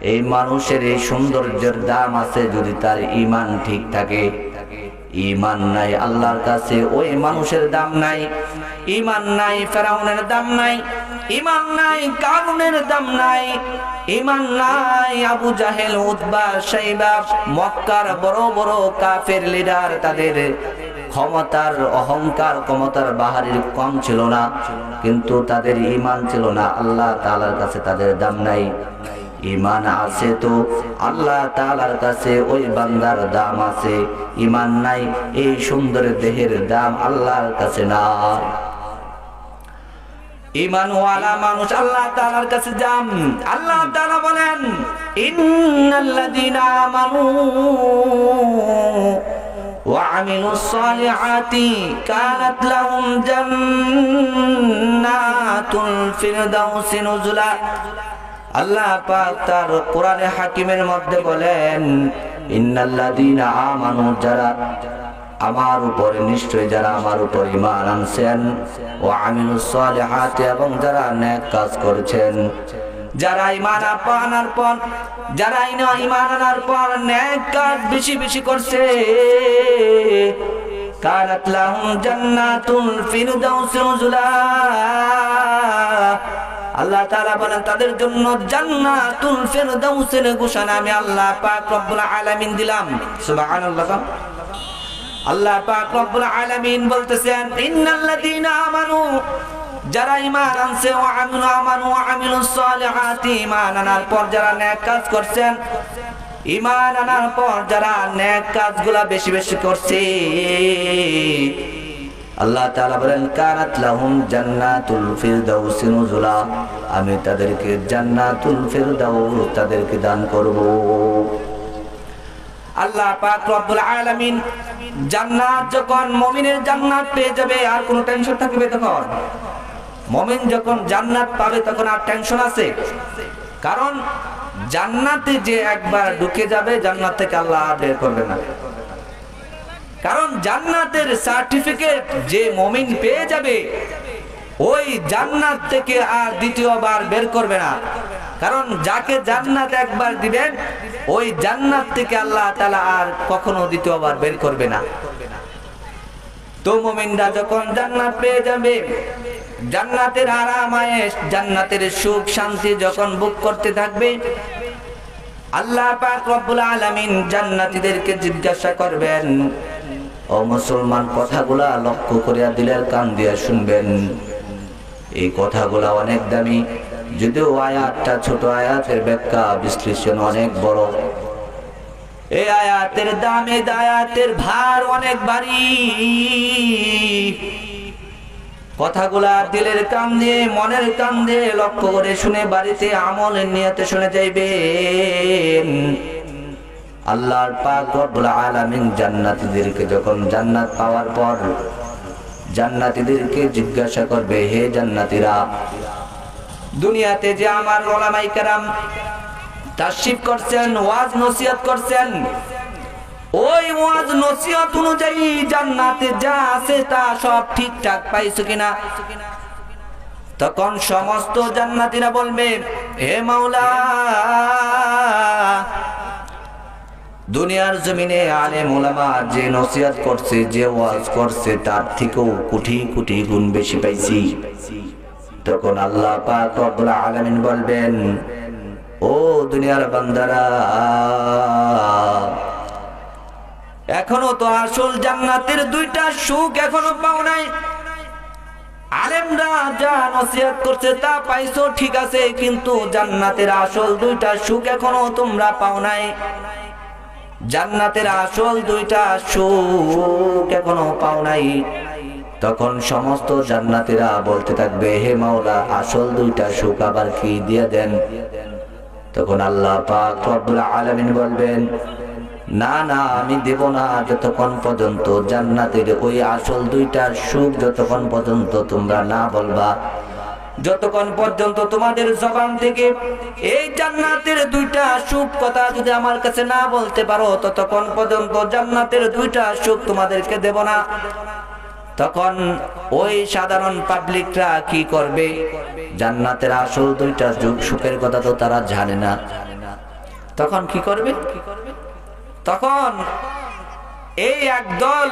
এই মানুষের এই সৌন্দর্যের দাম আছে যদি তার ইমান ঠিক থাকে। ইমান নাই, আল্লাহর কাছে ওই মানুষের দাম নাই। ইমান নাই, ফেরাউনের দাম নাই। ইমান নাই কারুনের দাম নাই। ইমান নাই, আবু জাহেল উদ্বা সাইবা মক্কার বড় বড় কাফের লিডার, তাদের ক্ষমতার অহংকার ক্ষমতার বাহারির কম ছিল না, কিন্তু তাদের ইমান ছিল না। আল্লাহ তাআলার কাছে তাদের দাম নাই। ইমান আছে তো আল্লাহ তাআলার কাছে ওই বান্দার দাম আছে ইমান নাই এই সুন্দর দেহের দাম আল্লাহর কাছে না ইমানওয়ালা মানুষ আল্লাহ তাআলার কাছে যান আল্লাহ তাআলা বলেন ইন্নাল্লাযীনা আমানু وعملوا الصالحات كانت لهم جنات الفردوس نزلا আল্লাহ পাক তার কোরআনে হাকিমের মধ্যে বলেন, ইন্নাল্লাযীনা আমানু, যারা আমার উপরে, নিশ্চয় যারা আমার উপর ইমান আনছেন ও আমিনুস সালিহাত, এবং যারা নেক কাজ করেছেন, যারা ইমান আনার পর যারা ইমান আনার পর নেক কাজ বেশি বেশি করছে, কানাত লাহুম জান্নাতুল ফিরদাউস নুজুলা। আল্লাহ তাআলা বলেন, তাদের জন্য জান্নাতুল ফিরদাউসের ঘোষণা আমি আল্লাহ পাক রব্বুল আলামিন দিলাম। সুবহানাল্লাহ আল্লাহ পাক রব্বুল আলামিন বলতেছেন, ইন্নাল্লাযীনা আমানু, যারা ঈমান আনছে, ও আমিনু, আমানু ওয়া আমিলুস সালিহাতি, ঈমান আনার পর যারা নেক কাজ করছেন, ঈমান আনার পর যারা নেক কাজগুলা বেশি বেশি করছে। আল্লাহ তাআলা বলেন, কানাত লাহুম জান্নাতুল ফিরদাউস নুজুলা। আমি তাদেরকে জান্নাতুল ফিরদাউস তাদেরকে দান করব। আল্লাহ পাক রব্বুল আলামিন জান্নাত যখন মুমিনের জান্নাত পেয়ে যাবে, আর কোনো টেনশন থাকবে তখন? মুমিন যখন জান্নাত পাবে, তখন আর টেনশন আছে। কারণ জান্নাতে যে একবার ঢুকে যাবে, জান্নাত থেকে আল্লাহ বের করবে না। কারণ জান্নাতের সার্টিফিকেট যে মমিন পেয়ে যাবে, ওই জান্নাত থেকে আর দ্বিতীয়বার বের করবে না। কারণ যাকে জান্নাত একবার দিবেন, ওই জান্নাত থেকে আল্লাহ তালা আর কখনো দ্বিতীয়বার বের করবে না। তো মোমিনরা যখন জান্নাত পেয়ে যাবে, জান্নাতের আরাম জান্নাতের সুখ, শান্তি যখন বুক করতে থাকবে, আল্লাহ পাক রব্বুল আলামিন জান্নাতীদেরকে জিজ্ঞাসা করবেন ও মুসলমান, কথাগুলা লক্ষ্য করিয়া দিলের কান দিয়া শুনবেন। এই কথাগুলা অনেক দামি। যদিও আয়াতটা ছোট, আয়াতের ব্যাখ্যা, বিশ্লেষণ অনেক বড়। এই আয়াতের দামে আয়াতের ভার অনেক ভারী কথাগুলা দিলের কান দিয়ে, মনের কান দিয়ে লক্ষ্য করে শুনে বাড়িতে আমলের নিয়তে শুনে যাইবেন। আল্লাহর পাক রব্বুল আলামিন জান্নাতীদেরকে যখন জান্নাত পাওয়ার পর জান্নাতীদেরকে জিজ্ঞাসা করবে, হে জান্নাতীরা, দুনিয়াতে যে আমার ওলামাই কেরাম তাশরিফ করছেন, ওয়াজ নসিহত করছেন, ওই ওয়াজ নসিহত অনুযায়ী জান্নাতে যা আছে তা সব ঠিকঠাক পাইছো কিনা? তখন সমস্ত জান্নাতীরা বলবে, হে মাওলা দুনিয়ার জমিনে আলে মোলামা যে নসিহত করছে, যে ওয়াজ করছে, তার থেকেও কোটি কোটি গুণ বেশি পাইছি। তখন আল্লাহ পাক রব্বুল আলামিন বলবেন, ও দুনিয়ার বান্দারা, এখনও তো আসল জান্নাতের দুইটা সুখ এখনও পাও নাই। আলেমরা যা নসিহত করছে, তা পাইছো, ঠিক আছে, কিন্তু জান্নাতের আসল দুইটা সুখ এখনও তোমরা পাও নাই। জান্নাতের আসল দুইটা সুখ এখনও পাও নাই। তখন সমস্ত জান্নাতেরা বলতে থাকবে, হে মাওলা, আসল দুইটা সুখ আবার কি দিয়ে দেন? তখন আল্লাহ পাক আলামিন বলবেন, না না, আমি দেব না, যতক্ষণ পর্যন্ত জান্নাতের ওই আসল দুইটা সুখ যতক্ষণ পর্যন্ত তোমরা না বলবা যতক্ষণ পর্যন্ত তোমাদের জবান থেকে এই জান্নাতের দুইটা সুখ কথা যদি আমার কাছে না বলতে পারো, ততক্ষণ পর্যন্ত জান্নাতের দুইটা সুখ তোমাদেরকে দেব না। তখন ওই সাধারণ পাবলিকরা কি করবে? জান্নাতের আসল দুইটা যুগ সুখের কথা তো তারা জানে না। তখন কি করবে? তখন এই একদল